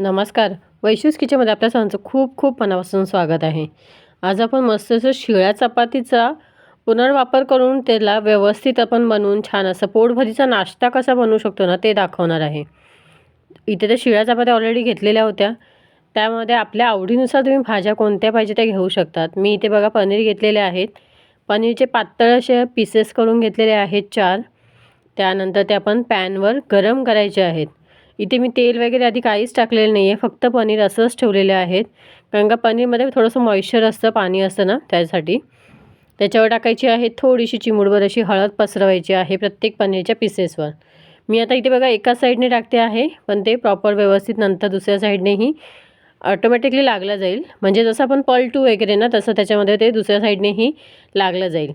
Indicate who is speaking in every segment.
Speaker 1: नमस्कार. वैशूस किचनमध्ये आपल्या सर्वांचं खूप खूप मनापासून स्वागत आहे. आज आपण मस्त असं शिळ्या चपातीचा पुनर्वापर करून त्याला व्यवस्थित आपण बनवून छान असं पोटभरीचा नाश्ता कसा बनवू शकतो ना ते दाखवणार आहे. इथे त्या शिळ्या चपात्या ऑलरेडी घेतलेल्या होत्या. त्यामध्ये आपल्या आवडीनुसार तुम्ही भाज्या कोणत्या पाहिजे त्या घेऊ शकतात. मी इथे बघा पनीर घेतलेले आहेत. पनीरचे पातळ असे पीसेस करून घेतलेले आहेत चार. त्यानंतर ते आपण पॅनवर गरम करायचे आहेत. इथे मी तेल वगैरे आधी काहीच टाकलेलं नाही आहे फक्त पनीर असंच ठेवलेले आहेत. कारण का पनीरमध्ये थोडंसं मॉइश्चर असतं पाणी असतं ना त्यासाठी. त्याच्यावर टाकायची आहे थोडीशी चिमुडभर अशी हळद पसरवायची आहे प्रत्येक पनीरच्या पीसेसवर मी आता इथे बघा एका साईडने टाकते आहे पण ते प्रॉपर व्यवस्थित नंतर दुसऱ्या साईडनेही ऑटोमॅटिकली लागलं जाईल. म्हणजे जसं आपण पलटू वगैरे ना तसं त्याच्यामध्ये ते दुसऱ्या साईडनेही लागलं जाईल.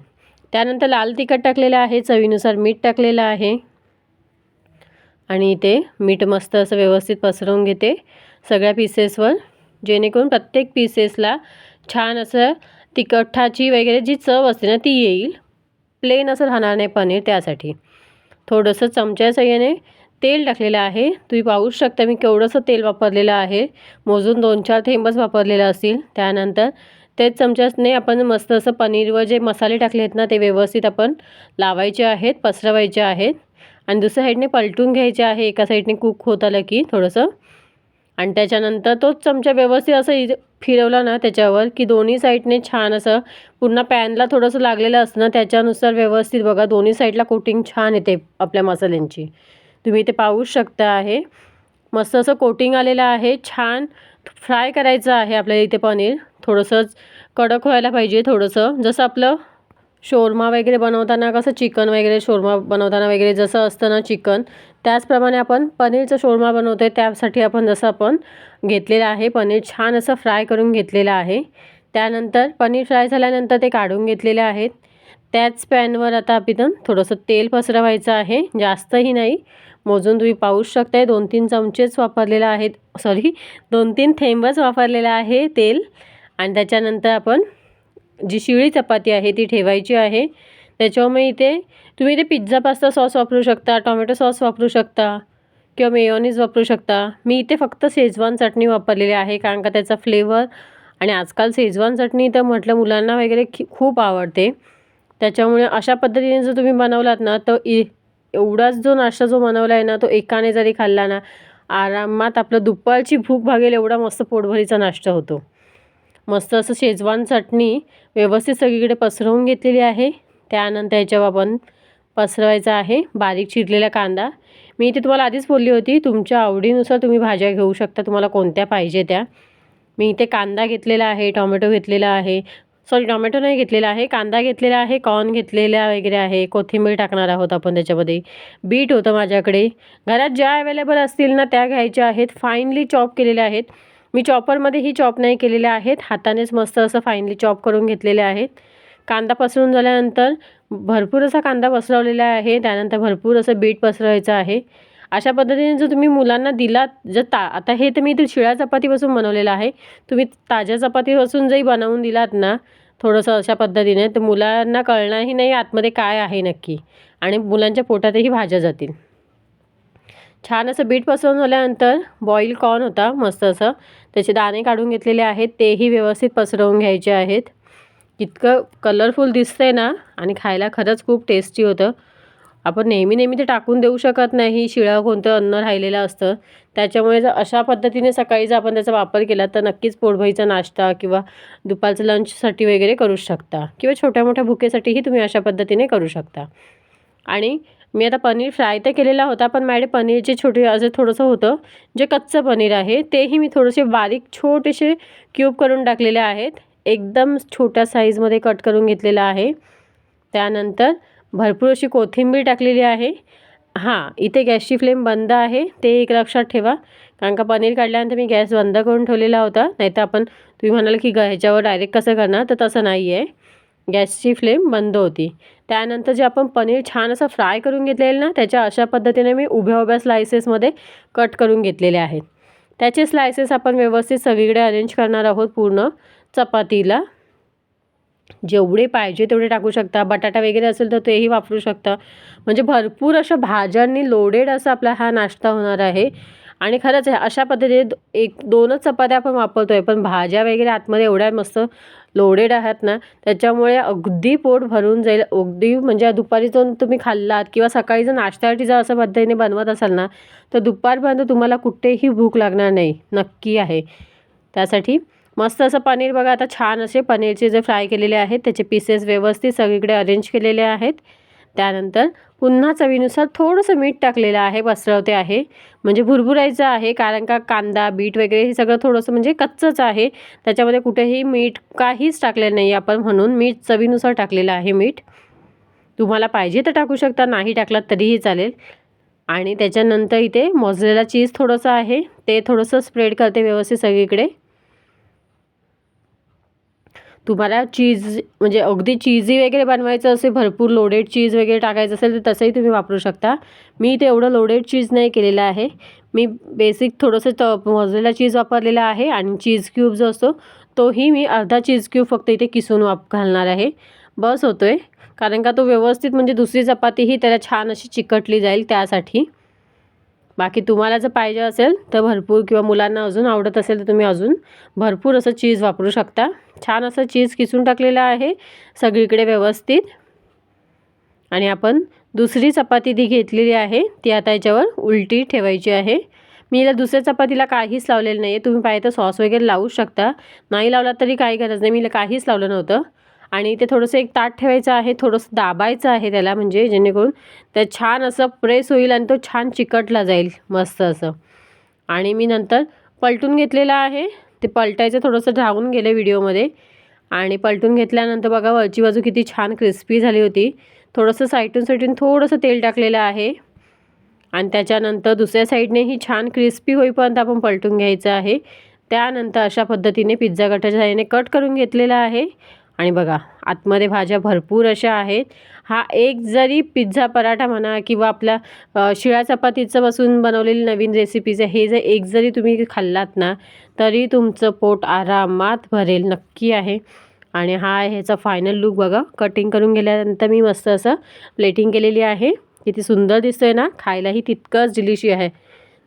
Speaker 1: त्यानंतर लाल तिखट टाकलेलं आहे चवीनुसार मीठ टाकलेलं आहे. आणि इथे मीठ मस्त असं व्यवस्थित पसरवून घेते. सगळ्या पीसेसवर जेणेकरून प्रत्येक पीसेसला छान असं तिखटाची वगैरे जी चव असते ना ती येईल. प्लेन असं राहणार नाही पनीर त्यासाठी. थोडंसं चमच्या सहाय्याने तेल टाकलेलं आहे. तुम्ही पाहू शकता मी केवढंसं तेल वापरलेलं आहे. मोजून दोन चार थेंबच वापरलेलं असतील त्यानंतर तेच चमच्याने आपण मस्त असं पनीरवर जे मसाले टाकले आहेत ना ते व्यवस्थित आपण लावायचे आहेत पसरवायचे आहेत. आणि दुसऱ्या साईडने पलटून घ्यायचे आहे. एका साईडने कुक होत आलं की थोडंसं. आणि त्याच्यानंतर तोच चमचा व्यवस्थित असं फिरवला ना त्याच्यावर की दोन्ही साईडने छान असं पुन्हा पॅनला थोडंसं लागलेलं असतं ना त्याच्यानुसार व्यवस्थित बघा दोन्ही साईडला कोटिंग छान येते आपल्या मसाल्यांची. तुम्ही इथे पाहूच शकता आहे. मस्त असं कोटिंग आलेलं आहे. छान फ्राय करायचं आहे आपल्याला इथे पनीर. थोडंसंच कडक व्हायला पाहिजे थोडंसं. जसं आपलं शोरमा वगैरे बनवताना कसं चिकन वगैरे शोरमा बनवताना वगैरे जसं असतं ना चिकन त्याचप्रमाणे आपण पनीरचं शोरमा बनवतो आहे त्यासाठी आपण जसं आपण घेतलेलं आहे पनीर छान असं फ्राय करून घेतलेलं आहे. त्यानंतर पनीर फ्राय झाल्यानंतर ते काढून घेतलेले आहेत. त्याच पॅनवर आता आपण थोडंसं तेल पसरवायचं आहे जास्तही नाही. मोजून तुम्ही पाहूच शकताय दोन तीन चमचेच वापरलेलं आहेत. सॉरी दोन तीन थेंबच वापरलेलं आहे तेल. आणि त्याच्यानंतर आपण जी शिळी चपाती आहे ती ठेवायची आहे. त्याच्यामुळे इथे तुम्ही इथे पिझ्झा पास्ता सॉस वापरू शकता टॉमॅटो सॉस वापरू शकता किंवा मेयोनीज वापरू शकता. मी इथे फक्त शेजवान चटणी वापरलेली आहे कारण का त्याचा फ्लेवर आणि आजकाल शेजवान चटणी तर म्हटलं मुलांना वगैरे खूप आवडते. त्याच्यामुळे अशा पद्धतीने जर तुम्ही बनवलात ना तर इ एवढाच जो नाश्ता जो बनवला आहे ना तो एकाने जरी खाल्ला ना आरामात आपलं दुपारची भूक भागेल एवढा मस्त पोटभरीचा नाश्ता होतो. मस्त असं शेजवान चटणी व्यवस्थित सगळीकडे पसरवून घेतलेली आहे. त्यानंतर याच्यावर आपण पसरवायचा आहे बारीक चिरलेला कांदा. मी इथे तुम्हाला आधीच बोलली होती तुमच्या आवडीनुसार तुम्ही भाज्या घेऊ शकता तुम्हाला कोणत्या पाहिजे त्या. मी इथे कांदा घेतलेला आहे टॉमॅटो घेतलेला आहे. सॉरी टॉमॅटो नाही घेतलेला आहे कांदा घेतलेला आहे कॉर्न घेतलेला वगैरे आहे कोथिंबीर टाकणार आहोत आपण त्याच्यामध्ये. बीट होतं माझ्याकडे. घरात ज्या अवेलेबल असतील ना त्या घ्यायच्या आहेत. फाईनली चॉप केलेल्या आहेत. मी चॉपरमध्येही चॉप नाही केलेले आहेत. हातानेच मस्त असं फाईनली चॉप करून घेतलेले आहेत. कांदा पसरून झाल्यानंतर भरपूर असा कांदा पसरवलेला आहे. त्यानंतर भरपूर असं बीट पसरवायचं आहे. अशा पद्धतीने जर तुम्ही मुलांना दिलात जर ता आता हे तर मी इथे शिळ्या चपातीपासून बनवलेलं आहे. तुम्ही ताज्या चपातीपासून जरी बनवून दिलात ना थोडंसं अशा पद्धतीने तर मुलांना कळणारही नाही आतमध्ये काय आहे नक्की. आणि मुलांच्या पोटातही भाज्या जातील. छान असं बीट पसरवून झाल्यानंतर बॉईल कॉर्न होता मस्त असं. त्याचे दाणे काढून घेतलेले आहेत तेही व्यवस्थित पसरवून घ्यायचे आहेत. इतकं कलरफुल दिसतंय ना आणि खायला खरंच खूप टेस्टी होतं. आपण नेहमी नेहमी ते टाकून देऊ शकत नाही शिळं कोणतं अन्न राहिलेलं असतं. त्याच्यामुळे जर अशा पद्धतीने सकाळी जर आपण त्याचा वापर केला तर नक्कीच पोटभईचा नाश्ता किंवा दुपारचं लंचसाठी वगैरे करू शकता. किंवा छोट्या मोठ्या भुकेसाठीही तुम्ही अशा पद्धतीने करू शकता. आणि मी आता पनीर फ्राय तर केलेला होता पण माझ्याकडे पनीरचे छोटे असं थोडंसं होतं जे कच्चं पनीर आहे तेही मी थोडेसे बारीक छोटेसे क्यूब करून टाकलेले आहेत. एकदम छोट्या साईजमध्ये कट करून घेतलेलं आहे. त्यानंतर भरपूर अशी कोथिंबीर टाकलेली आहे. हां इथे गॅसची फ्लेम बंद आहे ते एक लक्षात ठेवा. कारण का पनीर काढल्यानंतर मी गॅस बंद करून ठेवलेला होता नाही तर आपण तुम्ही म्हणाल की ह्याच्यावर डायरेक्ट कसं करणार तर तसं नाही आहे गॅसची फ्लेम बंद होती. त्यानंतर जे आपण पनीर छान असं फ्राय करून घेतलेलं ना त्याच्या अशा पद्धतीने मी उभ्या उभ्या स्लायसेसमध्ये कट करून घेतलेले आहेत. त्याचे स्लायसेस आपण व्यवस्थित सगळीकडे अरेंज करणार आहोत पूर्ण चपातीला. जेवढे पाहिजे तेवढे टाकू शकता. बटाटा वगैरे असेल तर तेही वापरू शकता. म्हणजे भरपूर अशा भाज्यांनी लोडेड असा आपला हा नाश्ता होणार आहे. आणि खरंच आहे अशा पद्धतीने एक दोनच चपात्या आपण वापरतो आहे पण भाज्या वगैरे आतमध्ये एवढ्या मस्त लोडेड आहात ना त्याच्यामुळे अगदी पोट भरून जाईल. अगदी म्हणजे दुपारी जाऊन तुम्ही खाल्लात किंवा सकाळी जर नाश्त्यासाठी जर असं पद्धतीने बनवत असाल ना तर दुपारपर्यंत तुम्हाला कुठेही भूक लागणार नाही. नक्की आहे. त्यासाठी मस्त असं पनीर बघा आता छान असे पनीरचे जे फ्राय केलेले आहेत त्याचे पीसेस व्यवस्थित सगळीकडे अरेंज केलेले आहेत. त्यानंतर पुन्हा चवीनुसार थोडंसं मीठ टाकलेलं आहे पसरवते आहे. म्हणजे भुरभुरायचं आहे कारण का कांदा बीट वगैरे हे सगळं थोडंसं म्हणजे कच्चंच आहे. त्याच्यामध्ये कुठेही मीठ काहीच टाकलेलं नाही आपण म्हणून मीठ चवीनुसार टाकलेलं आहे मीठ. तुम्हाला पाहिजे तर टाकू शकता नाही टाकलात तरीही चालेल. आणि त्याच्यानंतर इथे मोजलेला चीज थोडंसं आहे. ते थोडंसं स्प्रेड करते व्यवस्थित सगळीकडे. तुम्हाला चीज म्हणजे अगदी चीजी वगैरे बनवायचं असेल भरपूर लोडेड चीज वगैरे टाकायचं असेल तर तसंही तुम्ही वापरू शकता. मी इथे एवढं लोडेड चीज नाही केलेलं आहे. मी बेसिक थोडंसं त मजलेला चीज वापरलेला आहे आणि चीज क्यूब जो असतो तोही मी अर्धा चीज क्यूब फक्त इथे किसून वाप घालणार आहे. बस होतो आहे कारण का तो व्यवस्थित म्हणजे दुसरी चपातीही त्याला छान अशी चिकटली जाईल त्यासाठी. बाकी तुम्हाला जर पाहिजे असेल तर भरपूर किंवा मुलांना अजून आवडत असेल तर तुम्ही अजून भरपूर असं चीज वापरू शकता. छान असं चीज किसून टाकलेलं आहे सगळीकडे व्यवस्थित. आणि आपण दुसरी चपाती ती घेतलेली आहे ती आता याच्यावर उलटी ठेवायची आहे. मी याला दुसऱ्या चपातीला काहीच लावलेलं नाही आहे तुम्ही पाहिजे तर सॉस वगैरे लावू शकता. नाही लावला तरी काही गरज नाही मी काहीच लावलं नव्हतं. आणि ते थोडंसं एक ताट ठेवायचं आहे थोडंसं दाबायचं आहे त्याला म्हणजे जेणेकरून ते छान असं प्रेस होईल आणि तो छान चिकटला जाईल मस्त असं. आणि मी नंतर पलटून घेतलेलं आहे ते पलटायचं थोडंसं राहून गेलं व्हिडिओमध्ये. आणि पलटून घेतल्यानंतर बघा वरची बाजू किती छान क्रिस्पी झाली होती. थोडंसं साईटून साईटून थोडंसं तेल टाकलेलं आहे. आणि त्याच्यानंतर दुसऱ्या साईडनेही छान क्रिस्पी होईपर्यंत आपण पलटून घ्यायचं आहे. त्यानंतर अशा पद्धतीने पिझ्झा कटरच्या साहाय्याने कट करून घेतलेला आहे. आणि बघा आतमध्ये भाज्या भरपूर अशा आहेत. हा एक जरी पिझ्झा पराठा म्हणा किंवा आपल्या शिळा चपातीचं बसून बनवलेली नवीन रेसिपीज आहे हे जर एक जरी तुम्ही खाल्लात ना तरी तुमचं पोट आरामात भरेल नक्की आहे. आणि हा आहे ह्याचा फायनल लुक बघा. कटिंग करून गेल्यानंतर मी मस्त असं प्लेटिंग केलेली आहे. किती सुंदर दिसतोय ना? खायलाही तितकंच डिलिशी आहे.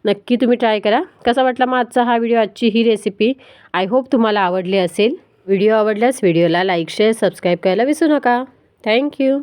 Speaker 1: नक्की तुम्ही ट्राय करा. कसा वाटला मग आजचा हा व्हिडिओ आजची ही रेसिपी आय होप तुम्हाला आवडली असेल. व्हिडिओ आवडल्यास व्हिडिओला लाईक शेअर सबस्क्राईब करायला विसरू नका. थँक्यू